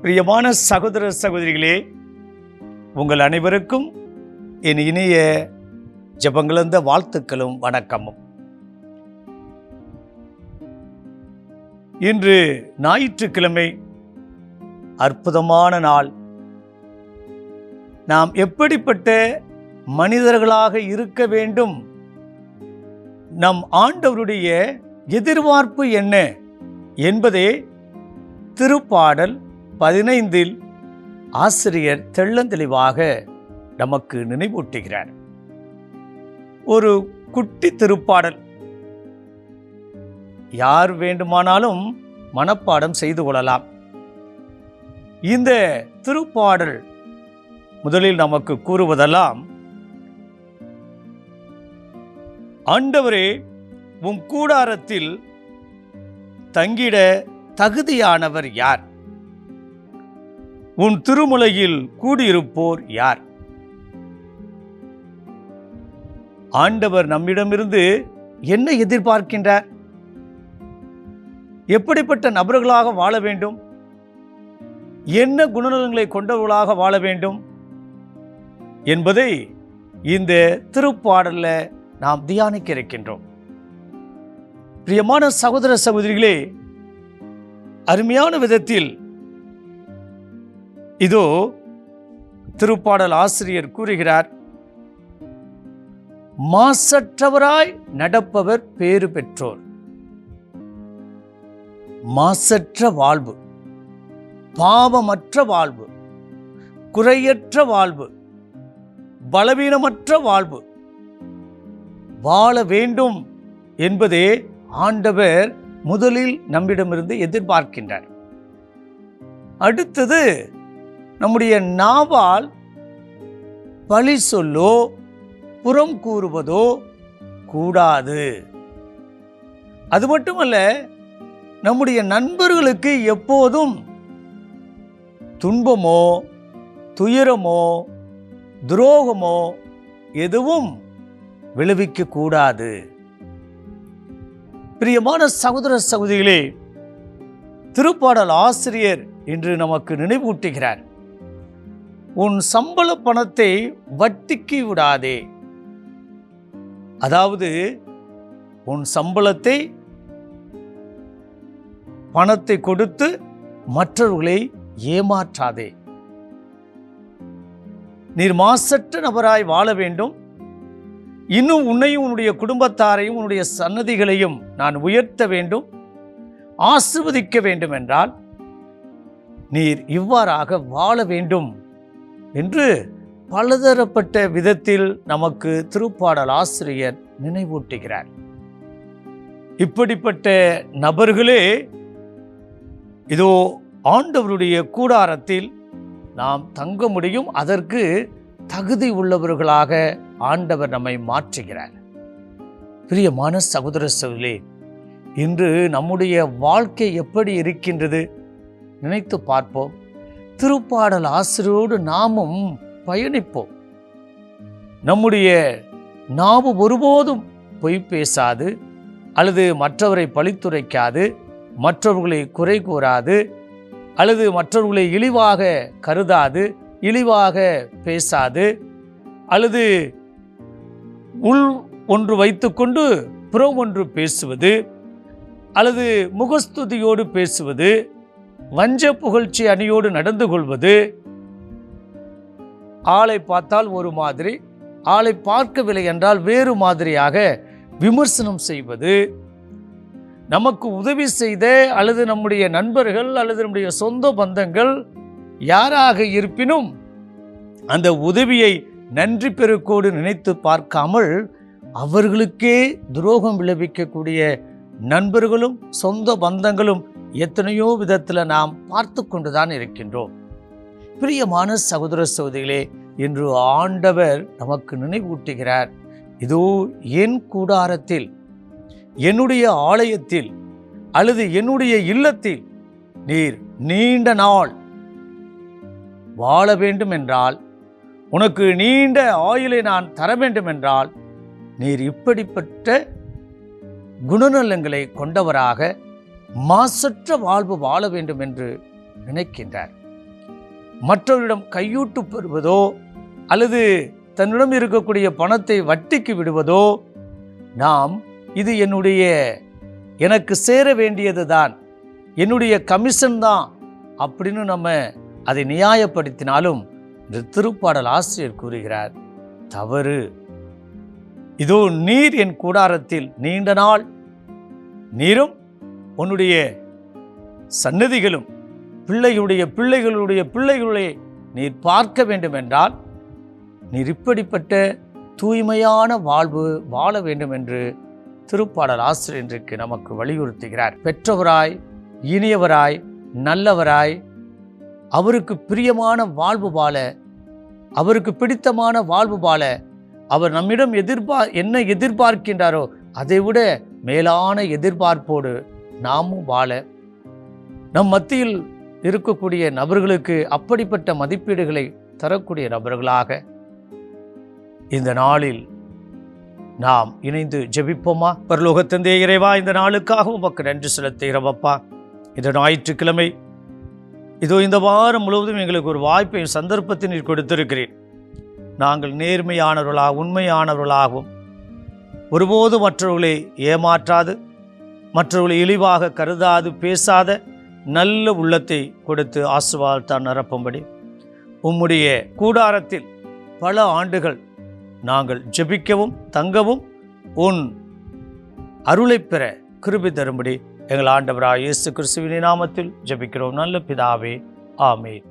பிரியமான சகோதர சகோதரிகளே உங்கள் அனைவருக்கும் என் இனிய ஜபங்கலந்த வாழ்த்துக்களும் வணக்கமும். இன்று ஞாயிற்றுக்கிழமை அற்புதமான நாள். நாம் எப்படிப்பட்ட மனிதர்களாக இருக்க வேண்டும்? நம் ஆண்டவருடைய எதிர்பார்ப்பு என்ன என்பதே திருப்பாடல் பதினைந்தில் ஆசிரியர் தெள்ளந்தெளிவாக நமக்கு நினைவூட்டுகிறார். ஒரு குட்டி திருப்பாடல். யார் வேண்டுமானாலும் மனப்பாடம் செய்து கொள்ளலாம். இந்த திருப்பாடல் முதலில் நமக்கு கூறுவதெல்லாம் ஆண்டவரே உம் கூடாரத்தில் தங்கிட தகுதியானவர் யார்? உன் திருமுலையில் கூடியிருப்போர் யார்? ஆண்டவர் நம்மிடமிருந்து என்ன எதிர்பார்க்கின்றார்? எப்படிப்பட்ட நபர்களாக வாழ வேண்டும்? என்ன குணநலங்களை கொண்டவர்களாக வாழ வேண்டும்? என்பதை இந்த திருப்பாடல்ல நாம் தியானிக்க இருக்கின்றோம். பிரியமான சகோதர சகோதரிகளே அருமையான விதத்தில் இதோ திருப்பாடல் ஆசிரியர் கூறுகிறார் மாசற்றவராய் நடப்பவர் பேறு பெற்றோர். மாசற்ற வாழ்வு பாவமற்ற வாழ்வு குறையற்ற வாழ்வு பலவீனமற்ற வாழ்வு வாழ வேண்டும் என்பதே ஆண்டவர் முதலில் நம்மிடமிருந்து எதிர்பார்க்கின்றார். அடுத்தது நம்முடைய நாவால் பழி சொல்லோ புறம் கூறுவதோ கூடாது. அது மட்டுமல்ல நம்முடைய நண்பர்களுக்கு எப்போதும் துன்பமோ துயரமோ துரோகமோ எதுவும் விளைவிக்க கூடாது. பிரியமான சகோதர சகோதரிகளே திருப்பாடல் ஆசிரியர் என்று நமக்கு நினைவூட்டுகிறார். உன் சம்பள பணத்தை வட்டிக்கு விடாதே. அதாவது உன் சம்பளத்தை பணத்தை கொடுத்து மற்றவர்களை ஏமாற்றாதே. நீர் மாசற்ற நபராய் வாழ வேண்டும். இன்னும் உன்னையும் உன்னுடைய குடும்பத்தாரையும் உன்னுடைய சன்னதிகளையும் நான் உயர்த்த வேண்டும். ஆசிர்வதிக்க வேண்டும் என்றால் நீர் இவ்வாறாக வாழ வேண்டும். என்று பலதரப்பட்ட விதத்தில் நமக்கு திருப்பாடல் ஆசிரியர் நினைவூட்டுகிறார். இப்படிப்பட்ட நபர்களே இதோ ஆண்டவருடைய கூடாரத்தில் நாம் தங்க முடியும் அதற்கு தகுதி உள்ளவர்களாக ஆண்டவர் நம்மை மாற்றுகிறார். பிரியமான சகோதர சகோதரே இன்று நம்முடைய வாழ்க்கை எப்படி இருக்கின்றது நினைத்து பார்ப்போம். திருப்பாடல் ஆசிரியரோடு நாமும் பயணிப்போம். நம்முடைய நாம் ஒருபோதும் பொய் பேசாது அல்லது மற்றவரை பழித்துரைக்காது மற்றவர்களை குறை கூறாது அல்லது மற்றவர்களை இழிவாக கருதாது இழிவாக பேசாது அல்லது உள் ஒன்று வைத்துக்கொண்டு புறம் ஒன்று பேசுவது அல்லது முகஸ்துதியோடு பேசுவது வஞ்ச புகழ்ச்சி அணியோடு நடந்து கொள்வது ஆளை பார்த்தால் ஒரு மாதிரி ஆளை பார்க்கவில்லை என்றால் வேறு மாதிரியாக விமர்சனம் செய்வது நமக்கு உதவி செய்த அல்லது நம்முடைய நண்பர்கள் அல்லது நம்முடைய சொந்த பந்தங்கள் யாராக இருப்பினும் அந்த உதவியை நன்றி பெருக்கோடு நினைத்து பார்க்காமல் அவர்களுக்கே துரோகம் விளைவிக்கக்கூடிய நண்பர்களும் சொந்த பந்தங்களும் எத்தனையோ விதத்தில் நாம் பார்த்து கொண்டுதான் இருக்கின்றோம். பிரியமான சகோதர சகோதரிகளே என்று ஆண்டவர் நமக்கு நினைவூட்டுகிறார். இதோ என் கூடாரத்தில் என்னுடைய ஆலயத்தில் அல்லது என்னுடைய இல்லத்தில் நீர் நீண்ட நாள் வாழ வேண்டும் என்றால் உனக்கு நீண்ட ஆயுளை நான் தர வேண்டும் என்றால் நீர் இப்படிப்பட்ட குணநலங்களை கொண்டவராக மாசற்ற வாழ்வு வாழ வேண்டும் என்று நினைக்கின்றார். மற்றவரிடம் கையூட்டு பெறுவதோ அல்லது தன்னிடம் இருக்கக்கூடிய பணத்தை வட்டிக்கு விடுவதோ நாம் இது என்னுடைய எனக்கு சேர வேண்டியது தான் என்னுடைய கமிஷன் தான் அப்படின்னு நம்ம அதை நியாயப்படுத்தினாலும் இந்த திருப்பாடல் ஆசிரியர் கூறுகிறார் தவறு. இதோ நீர் என் கூடாரத்தில் நீண்ட நாள் நீரும் உன்னுடைய சன்னதிகளும் பிள்ளைகளுடைய பிள்ளைகளுடைய பிள்ளைகளை நீர் பார்க்க வேண்டுமென்றால் நீர் இப்படிப்பட்ட தூய்மையான வாழ்வு வாழ வேண்டும் என்று திருப்பாடல் ஆசிரியர் இன்றைக்கு நமக்கு வலியுறுத்துகிறார். பெற்றவராய் இனியவராய் நல்லவராய் அவருக்கு பிரியமான வாழ்வு வாழ அவருக்கு பிடித்தமான வாழ்வு வாழ அவர் நம்மிடம் எதிர்பார் என்ன எதிர்பார்க்கின்றாரோ அதைவிட மேலான எதிர்பார்ப்போடு நாமும் வாழ நம் மத்தியில் இருக்கக்கூடிய நபர்களுக்கு அப்படிப்பட்ட மதிப்பீடுகளை தரக்கூடிய நபர்களாக இந்த நாளில் நாம் இணைந்து ஜெபிப்போமா? பரலோகத்தந்தே இறைவா இந்த நாளுக்காக உமக்கு நன்றி செலுத்துகிறவப்பா இந்த ஞாயிற்றுக்கிழமை இதோ இந்த வாரம் முழுவதும் எங்களுக்கு ஒரு வாய்ப்பையும் சந்தர்ப்பத்தை நீர் கொடுத்திருக்கிறேன் நாங்கள் நேர்மையானவர்களாக உண்மையானவர்களாகவும் ஒருபோதும் மற்றவர்களை ஏமாற்றாது. மற்றவர்களை இழிவாக கருதாது பேசாத நல்ல உள்ளத்தை கொடுத்து ஆசுவால்தான் நிரப்பும்படி. உம்முடைய கூடாரத்தில் பல ஆண்டுகள் நாங்கள் ஜெபிக்கவும் தங்கவும் உன் அருளைப் பெற கிருபி தரும்படி எங்கள் ஆண்டவராக இயேசு கிறிஸ்துவின் நாமத்தில் ஜெபிக்கிறோம். நல்ல பிதாவே ஆமேன்.